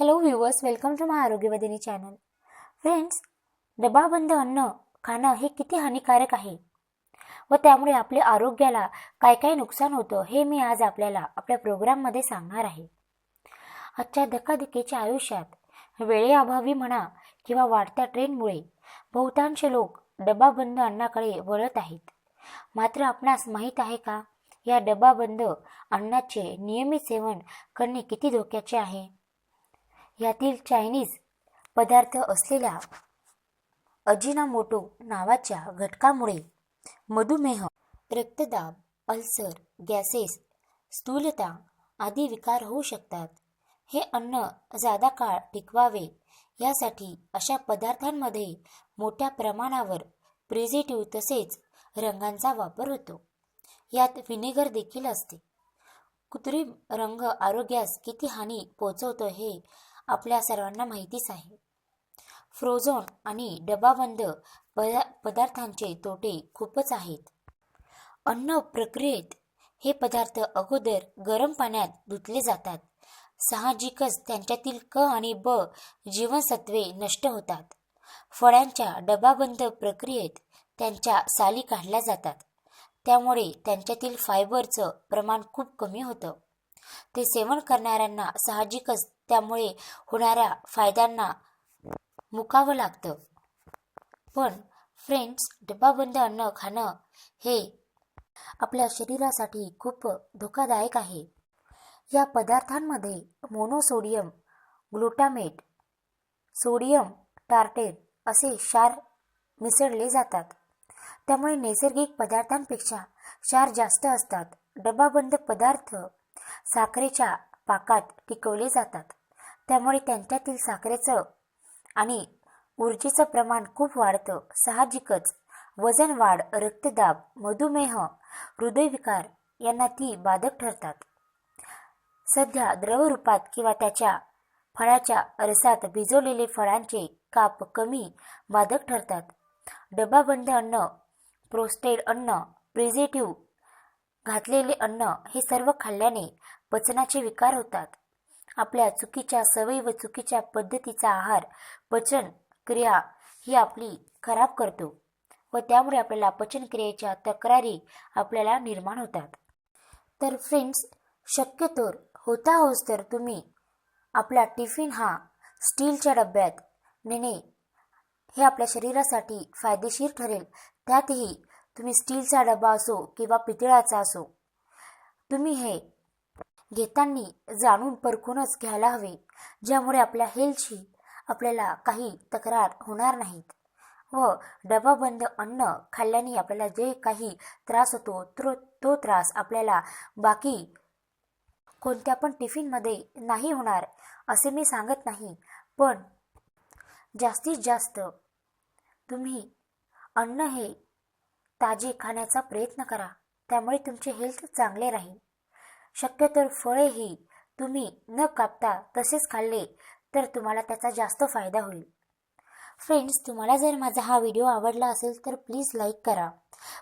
Hello viewers welcome to my Arogyavadini channel friends डबाबंद अन्न खाणं हे किती हानिकारक आहे? व त्यामुळे आपल्या आरोग्याला काय काय नुकसान होतं हे मी आज आपल्याला आपल्या प्रोग्राममध्ये सांगणार आहे. आजच्या धकाधकीच्या आयुष्यात वेळेअभावी म्हणा किंवा वाढत्या ट्रेनमुळे बहुतांश लोक डबाबंद अन्नाकडे वळत आहेत. मात्र आपणास माहीत आहे का? या डबाबंद अन्नाचे नियमित सेवन करणे किती धोक्याचे आहे? यातील चायनीज पदार्थ असलेल्या अजिनामोटो नावाच्या घटकामुळे मधुमेह रक्तदाब अल्सर गॅसेस स्थूलता आदी विकार होऊ शकतात. हे अन्न जादा काळ टिकवावे यासाठी अशा पदार्थांमध्ये मोठ्या प्रमाणावर प्रिझेटिव्ह तसेच रंगांचा वापर होतो. यात व्हिनेगर देखील असते. कृत्रिम रंग आरोग्यास किती हानी पोचवतो हे आपल्या सर्वांना माहितीच आहे. फ्रोझोन आणि डबाबंद पदा पदार्थांचे तोटे खूपच आहेत. अन्न प्रक्रियेत हे पदार्थ अगोदर गरम पाण्यात धुतले जातात. साहजिकच त्यांच्यातील क आणि ब जीवनसत्वे नष्ट होतात. फळांच्या डबाबंद प्रक्रियेत त्यांच्या साली काढल्या जातात. त्यामुळे त्यांच्यातील फायबरचं प्रमाण खूप कमी होतं. ते सेवन करणाऱ्यांना साहजिकच त्यामुळे होणाऱ्या फायद्यांना मुकावं लागतं. पण फ्रेंड्स डबाबंद अन्न खाणं हे आपल्या शरीरासाठी खूप धोकादायक आहे. या पदार्थांमध्ये मोनोसोडियम ग्लुटामेट सोडियम टार्टेट असे क्षार मिसळले जातात. त्यामुळे नैसर्गिक पदार्थांपेक्षा क्षार जास्त असतात. डबाबंद पदार्थ साखरेच्या पाकात टिकवले जातात. त्यामुळे त्यांच्यातील साखरेचं आणि ऊर्जेचं प्रमाण खूप वाढतं. साहजिकच वजन वाढ रक्तदाब मधुमेह हृदयविकार यांना ती बाधक ठरतात. सध्या द्रवरूपात किंवा त्याच्या फळाच्या रसात भिजवलेले फळांचे काप कमी बाधक ठरतात. डबाबंद अन्न प्रोस्टेड अन्न प्रिझेटिव्ह घातलेले अन्न हे सर्व खाल्ल्याने पचनाचे विकार होतात. आपल्या चुकीच्या सवयी व चुकीच्या पद्धतीचा आहार पचन क्रिया ही आपली खराब करतो व त्यामुळे आपल्याला पचनक्रियेच्या तक्रारी आपल्याला निर्माण होतात. तर फ्रेंड्स शक्यतोर होता होस तर तुम्ही आपला टिफिन हा स्टीलच्या डब्यात नेणे हे आपल्या शरीरासाठी फायदेशीर ठरेल. त्यातही तुम्ही स्टीलचा डबा असो किंवा पितळाचा असो तुम्ही हे घेताना जाणून परखूनच घ्यायला हवे ज्यामुळे आपल्या हेल्थची आपल्याला काही तक्रार होणार नाहीत. व डबाबंद अन्न खाल्ल्याने आपल्याला जे काही त्रास होतो तो तो त्रास आपल्याला बाकी कोणत्या पण टिफिनमध्ये नाही होणार असे मी सांगत नाही. पण जास्तीत जास्त तुम्ही अन्न हे ताजी खाण्याचा प्रयत्न करा. त्यामुळे तुमचे हेल्थ चांगले राहील. शक्यतो फळेही तुम्ही न कापता तसेच खाल्ले तर तुम्हाला त्याचा जास्त फायदा होईल. फ्रेंड्स तुम्हाला जर माझा हा व्हिडिओ आवडला असेल तर प्लीज लाईक करा.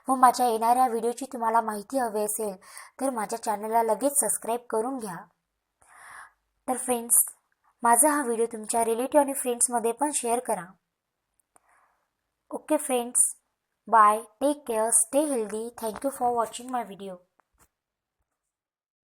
व माझ्या येणाऱ्या व्हिडिओची तुम्हाला माहिती हवी असेल तर माझ्या चॅनलला लगेच सबस्क्राईब करून घ्या. तर फ्रेंड्स माझा हा व्हिडिओ तुमच्या रिलेटिव्ह आणि फ्रेंड्समध्ये पण शेअर करा. Okay friends Bye. Take care. Stay healthy. Thank you for watching my video.